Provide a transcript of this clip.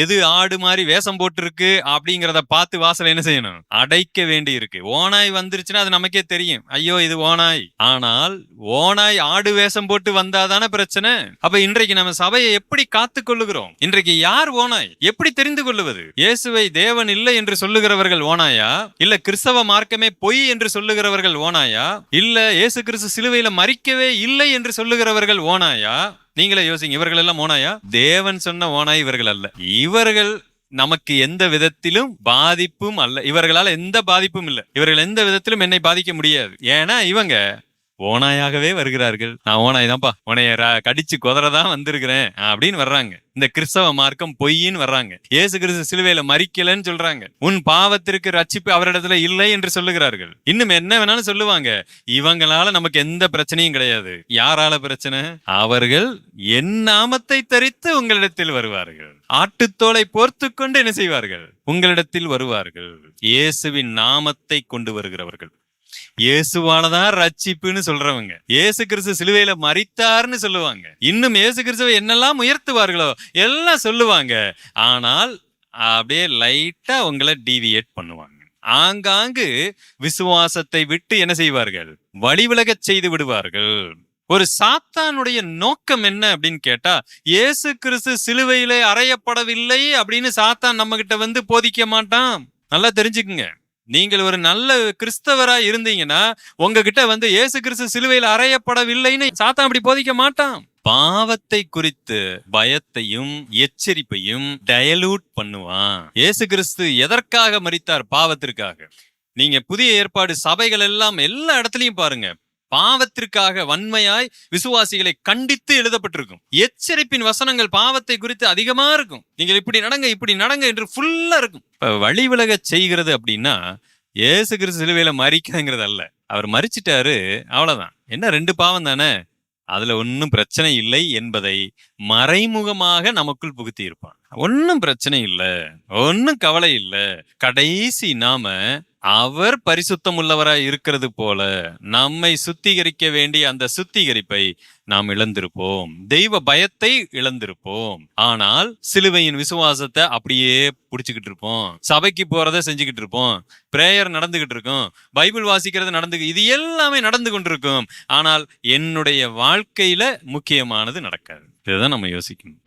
எது ஆடு மாதிரி வேஷம் போட்டிருக்கு அப்படிங்கிறத பார்த்து வாசல் என்ன செய்யணும்? அடைக்க வேண்டி இருக்கு ஓனாய் வந்துருச்சுன்னா அது நமக்கே தெரியும். ஐயோ இது ஓனாய் ஆனால் ஓனாய் ஆடு வேஷம் போட்டு வந்தாதானே பிரச்சனை? அப்ப இன்றைக்கு நம்ம சபையை எப்படி காத்து கொள்ளுகிறோம்? இன்றைக்கு யார் ஓனாய் எப்படி தெரிந்து கொள்ளுவது? இயேசுவை தேவன் இல்லை என்று சொல்லுகிறவர்கள் ஓனாயா இல்ல கிறிஸ்தவ மார்க்கமே பொய் என்று சொல்லுகிறவர்கள் ஓனாயா இல்ல இயேசு கிறிஸ்து சிலுவையில மறிக்கவே இல்லை என்று சொல்லுகிறவர்கள் ஓனாயா நீங்களே யோசிங்க இவர்கள் எல்லாம் ஓனாயா தேவன் சொன்ன ஓனாய் இவர்கள் அல்ல. இவர்கள் நமக்கு எந்த விதத்திலும் பாதிப்பும் அல்ல. இவர்களால் எந்த பாதிப்பும் இல்லை. இவர்கள் எந்த விதத்திலும் என்னை பாதிக்க முடியாது. ஏன்னா இவங்க ஓனாயாகவே வருகிறார்கள். நான் ஓனாய் தான்ப்பா. உனைய ர- கடிச்சு குதிரதான் வந்திருக்கிறேன். அப்படின்னு வர்றாங்க. இந்த கிறிஸ்தவ மார்க்கம் பொய்ன்னு வர்றாங்க. இயேசு கிறிஸ்து சிலுவையில மறிக்கலன்னு சொல்றாங்க. உன் பாவத்திற்கு ரட்சிப்பு அவரிடத்துல இல்லை என்று சொல்லுகிறார்கள். இன்னும் என்ன வேணாலும் சொல்லுவாங்க. இவங்களால நமக்கு எந்த பிரச்சனையும் கிடையாது. யாரால பிரச்சனை? அவர்கள் என் நாமத்தை தரித்து உங்களிடத்தில் வருவார்கள். ஆட்டுத்தோலை போர்த்து கொண்டு என்ன செய்வார்கள்? உங்களிடத்தில் வருவார்கள். இயேசுவின் நாமத்தை கொண்டு வருகிறவர்கள். இயேசுவானதான் ரட்சிப்புன்னு சொல்றவங்க. இயேசு கிறிஸ்து சிலுவையில மறித்தார்னு சொல்லுவாங்க. இன்னும் இயேசு கிறிஸ்துவை என்னெல்லாம் உயர்த்துவார்களோ எல்லாம் சொல்லுவாங்க. ஆனால் அப்படியே லைட்டா உங்களை டீவியேட் பண்ணுவாங்க. ஆங்காங்கு விசுவாசத்தை விட்டு என்ன செய்வார்கள்? வழிவிலகச் செய்து விடுவார்கள். ஒரு சாத்தானுடைய நோக்கம் என்ன அப்படின்னு கேட்டா இயேசு கிறிஸ்து சிலுவையிலே அறையப்படவில்லை அப்படின்னு சாத்தான் நம்ம கிட்ட வந்து போதிக்க மாட்டான். நல்லா தெரிஞ்சுக்குங்க. நீங்கள் ஒரு நல்ல கிறிஸ்தவரா இருந்தீங்கன்னா உங்ககிட்ட வந்து இயேசு கிறிஸ்து சிலுவையில் அறையப்படவில்லைன்னு சாத்தான் அப்படி போதிக்க மாட்டான். பாவத்தை குறித்து பயத்தையும் எச்சரிப்பையும் டயலூட் பண்ணுவான். இயேசு கிறிஸ்து எதற்காக மறித்தார் பாவத்திற்காக? நீங்க புதிய ஏற்பாடு சபைகள் எல்லாம் எல்லா இடத்துலயும் பாருங்க. பாவத்திற்காக வன்மையாய் விசுவாசிகளை கண்டித்து எழுதப்பட்டிருக்கும். எச்சரிப்பின் வசனங்கள் பாவத்தை குறித்து அதிகமா இருக்கும். நீங்கள் இப்படி நடங்க இப்படி நடங்க என்று ஃபுல்லா இருக்கும். இப்ப வழி செய்கிறது அப்படின்னா ஏசு கிறிஸ்து சிலுவையில மறிக்கிறதுங்கிறது அல்ல. அவர் மறிச்சிட்டாரு அவ்வளவுதான். என்ன ரெண்டு பாவம் தானே? அதுல ஒன்னும் பிரச்சனை இல்லை என்பதை மறைமுகமாக நமக்குள் புகுத்தி இருப்பான் ஒன்னும் பிரச்சனை இல்லை ஒன்னும் கவலை இல்லை. கடைசி நாம அவர் பரிசுத்தம் உள்ளவராய் இருக்கிறது போல நம்மை சுத்திகரிக்க வேண்டிய அந்த சுத்திகரிப்பை நாம் இழந்திருப்போம். தெய்வ பயத்தை இழந்திருப்போம். ஆனால் சிலுவையின் விசுவாசத்தை அப்படியே பிடிச்சுக்கிட்டு இருப்போம். சபைக்கு போறத செஞ்சுக்கிட்டு இருப்போம். பிரேயர் நடந்துகிட்டு இருக்கும். பைபிள் வாசிக்கிறது நடந்து இது எல்லாமே நடந்து கொண்டிருக்கும். ஆனால் என்னுடைய வாழ்க்கையில முக்கியமானது நடக்காது. இதுதான் நம்ம யோசிக்கணும்.